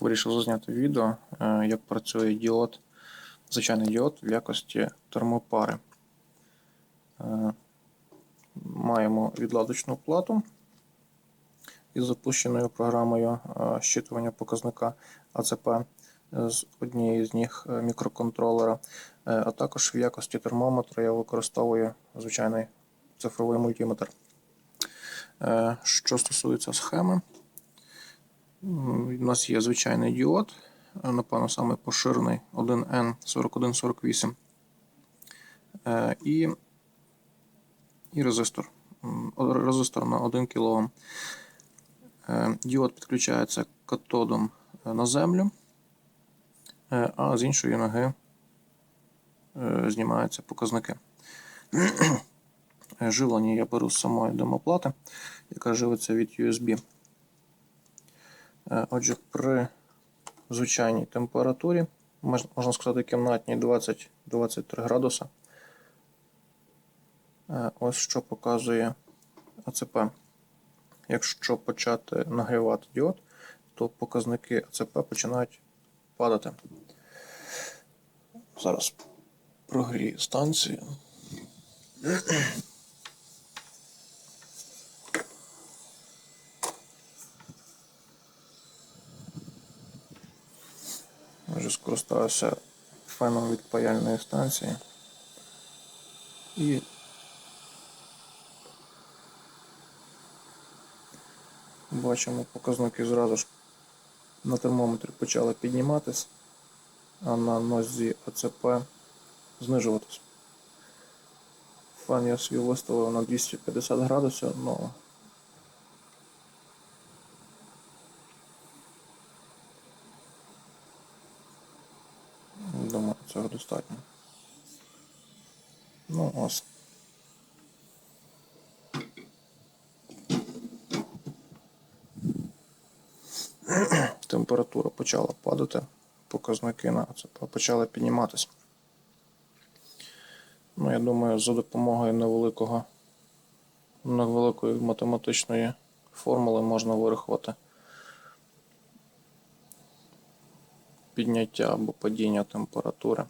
Вирішив зазняти відео, е, як працює діод, звичайний діод в якості термопари. Е, Маємо відладочну плату із запущеною програмою е, щитування показника АЦП з однієї з них мікроконтролера. А також в якості термометра я використовую звичайний цифровий мультиметр. Що стосується схеми, у нас є звичайний діод, е, напевно, саме поширений 1N4148 Е, і, і резистор. Резистор на 1 кОм. Е, Діод підключається катодом на землю, а з іншої ноги знімаються показники. Живлення я беру з самої домоплати, яка живиться від USB. Е, Отже, при звичайній температурі, можна сказати, кімнатній 20-23 градуса. Е, Ось що показує АЦП. Якщо почати нагрівати діод, то показники АЦП починають падати. Зараз прогрію станцію. Вже скористаюся феном від паяльної станції. І бачимо, показники зразу ж на термометрі почали підніматись, а на нозі АЦП знижуватись. Фен я свій виставив на 250 градусів, але Думаю, цього достатньо. Ну, ось. Температура почала падати, показники на це почали підніматися. Ну, я думаю, за допомогою невеликого, невеликої математичної формули можна вирахувати підняття або падіння температури.